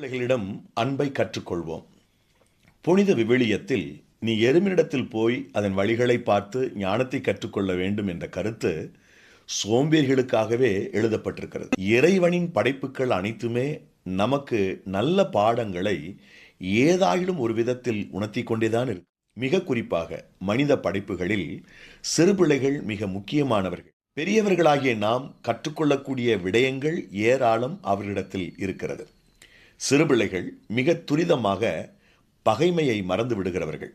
பிள்ளைகளிடம் அன்பை கற்றுக்கொள்வோம். புனித விவிலியத்தில் நீ எருமினிடத்தில் போய் அதன் வழிகளை பார்த்து ஞானத்தை கற்றுக்கொள்ள வேண்டும் என்ற கருத்து சோம்பேறிகளுக்காகவே எழுதப்பட்டிருக்கிறது. இறைவனின் படைப்புகள் அனைத்துமே நமக்கு நல்ல பாடங்களை ஏதாயிலும் ஒரு விதத்தில் உணர்த்தி கொண்டேதான் இருக்கு. மிக குறிப்பாக மனித படைப்புகளில் சிறுபிள்ளைகள் மிக முக்கியமானவர்கள். பெரியவர்களாகிய நாம் கற்றுக்கொள்ளக்கூடிய விடயங்கள் ஏராளம் அவர்களிடத்தில் இருக்கிறது. சிறுபிள்ளைகள் மிக துரிதமாக பகைமையை மறந்து விடுகிறவர்கள்.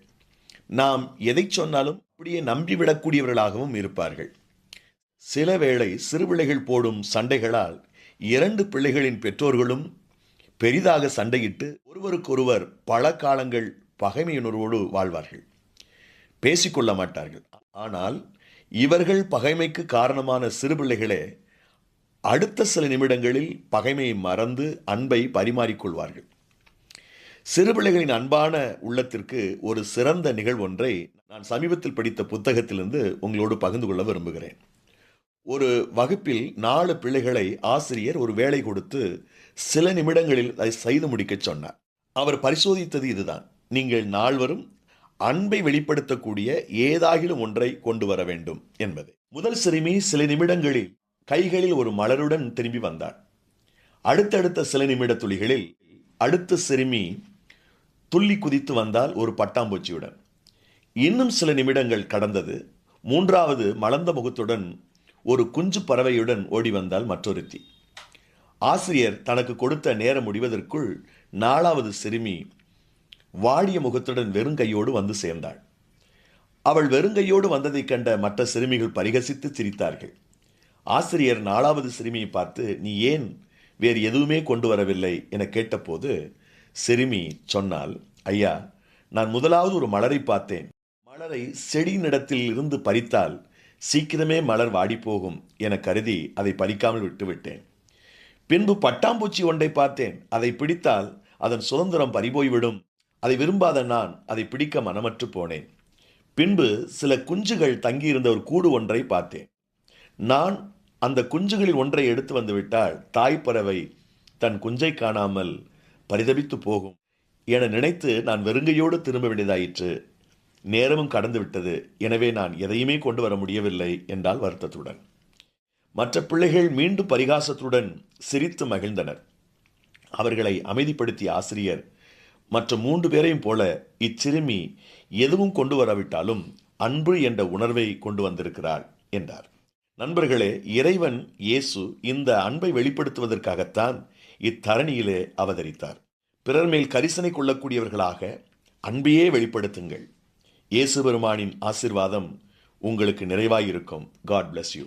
நாம் எதை சொன்னாலும் அப்படியே நம்பிவிடக்கூடியவர்களாகவும் இருப்பார்கள். சில வேளை சிறுபிள்ளைகள் போடும் சண்டைகளால் இரண்டு பிள்ளைகளின் பெற்றோர்களும் பெரிதாக சண்டையிட்டு ஒருவருக்கொருவர் பல காலங்கள் பகைமையுணர்வோடு வாழ்வார்கள். பேசிக்கொள்ள மாட்டார்கள். ஆனால் இவர்கள் பகைமைக்கு காரணமான சிறுபிள்ளைகளே அடுத்த சில நிமிடங்களில் பகைமையை மறந்து அன்பை பரிமாறிக்கொள்வார்கள். சிறுபிள்ளைகளின் அன்பான உள்ளத்திற்கு ஒரு சிறந்த நிகழ்வொன்றை நான் சமீபத்தில் படித்த புத்தகத்திலிருந்து உங்களோடு பகிர்ந்து கொள்ள விரும்புகிறேன். ஒரு வகுப்பில் நாலு பிள்ளைகளை ஆசிரியர் ஒரு வேலை கொடுத்து சில நிமிடங்களில் அதை செய்து முடிக்கச் சொன்னார். அவர் பரிசோதித்தது இதுதான். நீங்கள் நால்வரும் அன்பை வெளிப்படுத்தக்கூடிய ஏதாகிலும் ஒன்றை கொண்டு வர வேண்டும் என்பது. முதல் சிறுமி சில நிமிடங்களில் கைகளில் ஒரு மலருடன் திரும்பி வந்தாள் அடுத்தடுத்த சில நிமிட துளிகளில் அடுத்த சிறுமி துள்ளி குதித்து வந்தால் ஒரு பட்டாம்பூச்சியுடன். இன்னும் சில நிமிடங்கள் கடந்தது. மூன்றாவது மலர்ந்த முகத்துடன் ஒரு குஞ்சு பறவையுடன் ஓடி வந்தால் மற்றொருத்தி. ஆசிரியர் தனக்கு கொடுத்த நேரம் முடிவதற்குள் நாலாவது சிறுமி வாடிய முகத்துடன் வெறுங்கையோடு வந்து சேர்ந்தாள். அவள் வெறுங்கையோடு வந்ததைக் கண்ட மற்ற சிறுமிகள் பரிகசித்து சிரித்தார்கள். ஆசிரியர் நாலாவது சிறுமியை பார்த்து நீ ஏன் வேறு எதுவுமே கொண்டு வரவில்லை? என கேட்டபோது சிறுமி சொன்னால் ஐயா நான் முதலாவது ஒரு மலரை பார்த்தேன். மலரை செடியினிடத்தில் இருந்து பறித்தால் சீக்கிரமே மலர் வாடிப்போகும் என கருதி அதை பறிக்காமல் விட்டுவிட்டேன் பின்பு பட்டாம்பூச்சி ஒன்றை பார்த்தேன். அதை பிடித்தால் அதன் சுதந்திரம் பறிபோய்விடும். அதை விரும்பாத நான் அதை பிடிக்க மனமற்று போனேன். பின்பு சில குஞ்சுகள் தங்கியிருந்த ஒரு கூடு ஒன்றை பார்த்தேன். நான் அந்த குஞ்சுகளில் ஒன்றை எடுத்து வந்துவிட்டால் தாய்ப்பறவை தன் குஞ்சை காணாமல் பரிதபித்து போகும் என நினைத்து நான் வெறுங்கையோடு திரும்ப வேண்டியதாயிற்று. நேரமும் கடந்து விட்டது எனவே நான் எதையுமே கொண்டு வர முடியவில்லை என்றால் வருத்தத்துடன். மற்ற பிள்ளைகள் மீண்டும் பரிகாசத்துடன் சிரித்து மகிழ்ந்தனர். அவர்களை அமைதிப்படுத்திய ஆசிரியர் மற்ற மூன்று பேரையும் போல இச்சிறுமி எதுவும் கொண்டு வரவிட்டாலும் அன்பு என்ற உணர்வை கொண்டு வந்திருக்கிறாள் என்றார். நண்பர்களே இறைவன் இயேசு இந்த அன்பை வெளிப்படுத்துவதற்காகத்தான் இத்தரணியிலே அவதரித்தார். பிறர் மேல் கரிசனை கொள்ளக்கூடியவர்களாக அன்பையே வெளிப்படுத்துங்கள். இயேசு பெருமானின் ஆசிர்வாதம் உங்களுக்கு நிறைவாயிருக்கும். God bless you